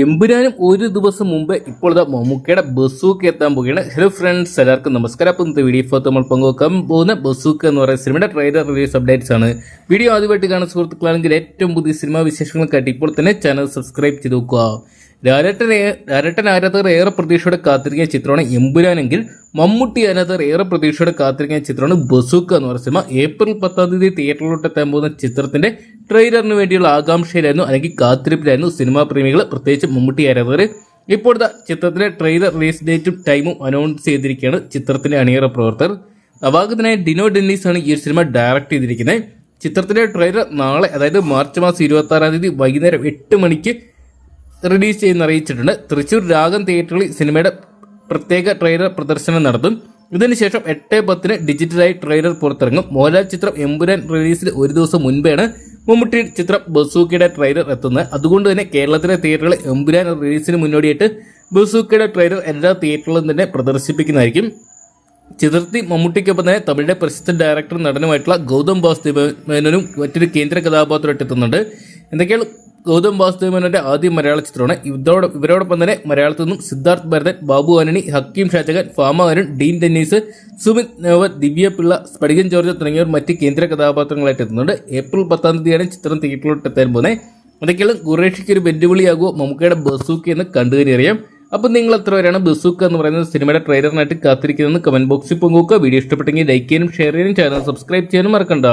എമ്പുരാനും ഒരു ദിവസം മുമ്പ് ഇപ്പോഴത്തെ മമ്മൂക്കയുടെ ബസൂക്ക് എത്താൻ പോവുകയാണ്. ഹലോ ഫ്രണ്ട്സ് എല്ലാവർക്കും നമസ്കാരം. അപ്പം ഇന്നത്തെ വീഡിയോ ഇപ്പോൾ നമ്മൾ പങ്കുവെക്കാൻ പോകുന്ന ബസൂക്ക് എന്ന് പറയുന്ന സിനിമയുടെ ട്രെയിലർ റിലീസ് അപ്ഡേറ്റ്സ് ആണ്. വീഡിയോ ആദ്യമായിട്ട് കാണുന്ന സുഹൃത്തുക്കളാണെങ്കിൽ ഏറ്റവും പുതിയ സിനിമാ വിശേഷങ്ങൾക്കായിട്ട് ഇപ്പോൾ തന്നെ ചാനൽ സബ്സ്ക്രൈബ് ചെയ്ത് നോക്കുക രാരട്ടൻ രാരട്ടൻ ആരാധകർ ഏറെ പ്രതീക്ഷയോടെ കാത്തിരിക്കുന്ന ചിത്രമാണ് എമ്പുരാനെങ്കിൽ. മമ്മൂട്ടി ആരാധകർ ഏറെ പ്രതീക്ഷയോടെ കാത്തിരിക്കുന്ന ചിത്രമാണ് ബസൂക്ക എന്ന് പറയുന്ന സിനിമ. ഏപ്രിൽ പത്താം തീയതി തിയേറ്ററിലോട്ട് എത്താൻ പോകുന്ന ചിത്രത്തിന്റെ ട്രെയിലറിന് വേണ്ടിയുള്ള ആകാംക്ഷയിലായിരുന്നു അല്ലെങ്കിൽ കാത്തിരിപ്പിലായിരുന്നു സിനിമാ പ്രേമികൾ. പ്രത്യേകിച്ച് മമ്മൂട്ടി ആരാധകർ. ഇപ്പോഴത്തെ ചിത്രത്തിന്റെ ട്രെയിലർ റിലീസ് ഡേറ്റും ടൈമും അനൗൺസ് ചെയ്തിരിക്കുകയാണ് ചിത്രത്തിന്റെ അണിയറ പ്രവർത്തകർ. നവാഗതനായ ഡിനോ ഡെന്നീസ് ആണ് ഈ സിനിമ ഡയറക്ട് ചെയ്തിരിക്കുന്നത്. ചിത്രത്തിന്റെ ട്രെയിലർ നാളെ അതായത് മാർച്ച് മാസം ഇരുപത്തി ആറാം തീയതി വൈകുന്നേരം എട്ട് മണിക്ക് റിലീസ് ചെയ്യുന്ന അറിയിച്ചിട്ടുണ്ട്. തൃശൂർ രാഗം തിയേറ്ററിൽ സിനിമയുടെ പ്രത്യേക ട്രെയിലർ പ്രദർശനം നടത്തും. ഇതിനുശേഷം എട്ട് പത്തിന് ഡിജിറ്റലായി ട്രെയിലർ പുറത്തിറങ്ങും. മോഹൻലാൽ ചിത്രം എമ്പുരാൻ റിലീസിന് ഒരു ദിവസം മുൻപേണ് മമ്മൂട്ടി ചിത്രം ബസൂക്കയുടെ ട്രെയിലർ എത്തുന്നത്. അതുകൊണ്ട് തന്നെ കേരളത്തിലെ തിയേറ്ററുകളിൽ എമ്പുരാൻ റിലീസിന് മുന്നോടിയായിട്ട് ബസൂക്കയുടെ ട്രെയിലർ എല്ലാ തിയേറ്ററിലും തന്നെ പ്രദർശിപ്പിക്കുന്നതായിരിക്കും. ചിത്രത്തിൽ മമ്മൂട്ടിക്കൊപ്പം തന്നെ തമിഴിലെ പ്രശസ്ത ഡയറക്ടർ നടനുമായിട്ടുള്ള ഗൗതം ബാസ് മറ്റൊരു കേന്ദ്ര കഥാപാത്രമായിട്ട് എത്തുന്നുണ്ട്. എന്തൊക്കെയാണ് ഗൗതം വാസുദേവനന്റെ ആദ്യ മലയാള ചിത്രമാണ്. ഇവരോട് ഇവരോടൊപ്പം തന്നെ മലയാളത്തിൽ നിന്നും സിദ്ധാർത്ഥ് ഭരതൻ ബാബു ആനണി ഹക്കീം ഷാജഹാൻ ഫാമ അരുൺ ഡീൻ ഡെന്നീസ് സുമിത് നോവർ ദിവ്യ പിള്ള സ്പടികൻ ജോർജ് തുടങ്ങിയവർ മറ്റ് കേന്ദ്ര കഥാപാത്രങ്ങളായിട്ട് എത്തുന്നുണ്ട്. ഏപ്രിൽ പത്താം തീയതിയാണ് ചിത്രം തിയേറ്ററിലോട്ട് എത്താൻ പോകുന്നത്. അതൊക്കെയുള്ള ഖുറേഷിക്ക് ഒരു വെല്ലുവിളിയാകുമോ? മമ്മൂക്കയുടെ ബസൂക്ക് എന്ന് കണ്ടുകരി അറിയാം. അപ്പം നിങ്ങൾ എത്ര പേരാണ് ബസൂക്ക എന്ന് പറയുന്ന സിനിമയുടെ ട്രെയിലറിനായിട്ട് കാത്തിരിക്കുന്നതെന്ന് കമന്റ് ബോക്സിൽ പങ്കുവെക്കുക. വീഡിയോ ഇഷ്ടപ്പെട്ടെങ്കിൽ ലൈക്ക് ചെയ്യാനും ഷെയർ ചെയ്യാനും ചാനൽ സബ്സ്ക്രൈബ് ചെയ്യാനും മറക്കണ്ട.